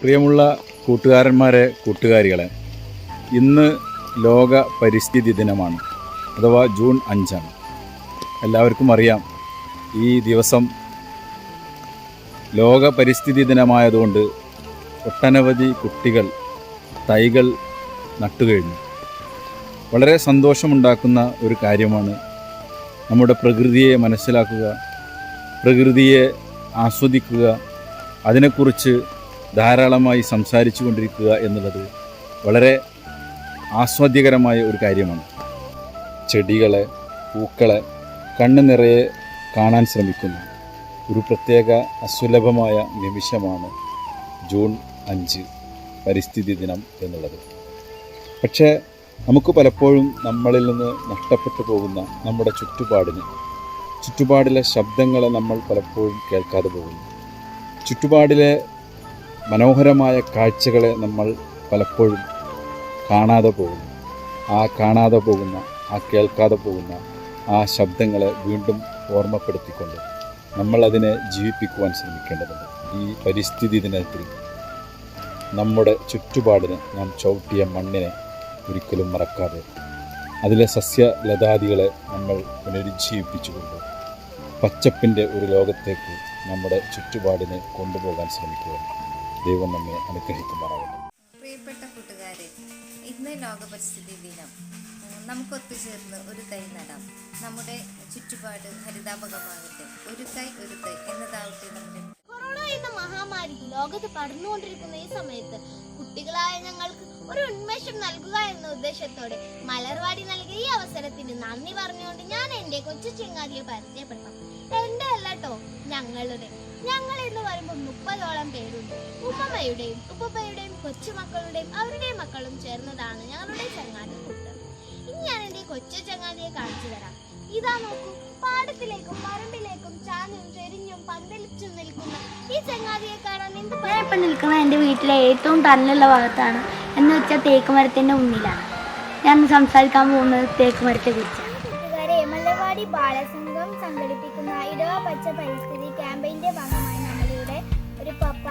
പ്രിയമുള്ള കൂട്ടുകാരന്മാരെ കൂട്ടുകാരികളെ ഇന്ന് ലോക പരിസ്ഥിതി ദിനമാണ് അഥവാ ജൂൺ അഞ്ചാണ്. എല്ലാവർക്കും അറിയാം ഈ ദിവസം ലോക പരിസ്ഥിതി ദിനമായതുകൊണ്ട് ഒട്ടനവധി കുട്ടികൾ തൈകൾ നട്ടുകഴിഞ്ഞു വളരെ സന്തോഷമുണ്ടാക്കുന്ന ഒരു കാര്യമാണ് നമ്മുടെ പ്രകൃതിയെ മനസ്സിലാക്കുക പ്രകൃതിയെ ആസ്വദിക്കുക അതിനെക്കുറിച്ച് ധാരാളമായി സംസാരിച്ചു കൊണ്ടിരിക്കുക എന്നുള്ളത് വളരെ ആസ്വാദ്യകരമായ ഒരു കാര്യമാണ്. ചെടികളെ പൂക്കളെ കണ്ണു നിറയെ കാണാൻ ശ്രമിക്കുന്നു ഒരു പ്രത്യേക അസുലഭമായ നിമിഷമാണ് ജൂൺ അഞ്ച് പരിസ്ഥിതി ദിനം എന്നുള്ളത്. പക്ഷേ നമുക്ക് പലപ്പോഴും നമ്മളിൽ നിന്ന് നഷ്ടപ്പെട്ടു പോകുന്ന നമ്മുടെ ചുറ്റുപാടിന് ചുറ്റുപാടിലെ ശബ്ദങ്ങളെ നമ്മൾ പലപ്പോഴും കേൾക്കാതെ പോകുന്നു. ചുറ്റുപാടിലെ മനോഹരമായ കാഴ്ചകളെ നമ്മൾ പലപ്പോഴും കാണാതെ പോകുന്നു. ആ കാണാതെ പോകുന്ന ആ കേൾക്കാതെ പോകുന്ന ആ ശബ്ദങ്ങളെ വീണ്ടും ഓർമ്മപ്പെടുത്തിക്കൊണ്ട് നമ്മൾ അതിനെ ജീവിപ്പിക്കുവാൻ ശ്രമിക്കേണ്ടതുണ്ട്. ഈ പരിസ്ഥിതി ദിനത്തിൽ നമ്മുടെ ചുറ്റുപാടിനെ നാം ചവിട്ടിയ മണ്ണിനെ ഒരിക്കലും മറക്കാതെ അതിലെ സസ്യലതാദികളെ നമ്മൾ പുനരുജ്ജീവിപ്പിച്ചുകൊണ്ട് പച്ചപ്പിന്റെ ഒരു ലോകത്തേക്ക് നമ്മുടെ ചുറ്റുപാടിനെ കൊണ്ടുപോകാൻ ശ്രമിക്കുക ദൈവം നമ്മെ അനുഗ്രഹിക്കുമാറാകട്ടെ. പ്രിയപ്പെട്ട കൂട്ടുകാരെ ഇന്ന് ലോക പരിസ്ഥിതി ദിനം. നമുക്ക് ഒത്തുചേർന്ന് ഒരു തൈ നടാം. നമ്മുടെ ചുറ്റുപാട് ഹരിതാപകമാകട്ടെ. ഒരു കൈ ഒരു തൈ എന്നതാവട്ടെ നമ്മുടെ കൊറോണ എന്ന മഹാമാരി ലോകത്ത് പടർന്നുകൊണ്ടിരിക്കുന്ന ഈ സമയത്ത് കുട്ടികളായ ഞങ്ങൾക്ക് ഒരു ഉന്മേഷം നൽകുക എന്ന ഉദ്ദേശത്തോടെ മലർവാടി നൽകിയ ഈ അവസരത്തിന് നന്ദി പറഞ്ഞുകൊണ്ട് ഞാൻ എന്റെ കൊച്ചു ചെങ്ങാതിയെ പരിചയപ്പെടുത്താം. എന്റെ അല്ലട്ടോ ഞങ്ങളുടെ ഞങ്ങൾ എന്ന് പറയുമ്പോൾ മുപ്പതോളം പേരുണ്ട്. ഉമ്മമ്മയുടെയും ഉപ്പയുടെയും കൊച്ചുമക്കളുടെയും അവരുടെയും മക്കളും ചേർന്നതാണ് ഞങ്ങളുടെ ചങ്ങാതി കൂട്ടം. ഇനി ഞാൻ എന്റെ കൊച്ചു ചങ്ങാതിയെ കാണിച്ചു തരാം. ഇതാ നോക്കൂ പാടത്തിലേക്കും പറമ്പിലേക്കും ചാഞ്ഞും ചെരിഞ്ഞും പന്തലിച്ചും നിൽക്കുന്ന ഈ ചങ്ങാതിയെ കാണാൻ എന്ത് ഞാൻ നിൽക്കുന്ന എന്റെ വീട്ടിലെ ഏറ്റവും തണലുള്ള ഭാഗത്താണ്. എന്ന് വെച്ചാൽ തേക്ക് മരത്തിന്റെ മുന്നിലാണ്. ഞാൻ സംസാരിക്കാൻ പോകുന്നത് തേക്ക് മരത്തെ കുറിച്ചാണ് കൂട്ടുകാരെ ബാലസംഘം സംഘടിപ്പിക്കുന്ന ഇടവ പച്ച പരിസ്ഥിതി ക്യാമ്പയിന്റെ ഭാഗമായി നമ്മളിവിടെ ഒരു നടത്തുന്നു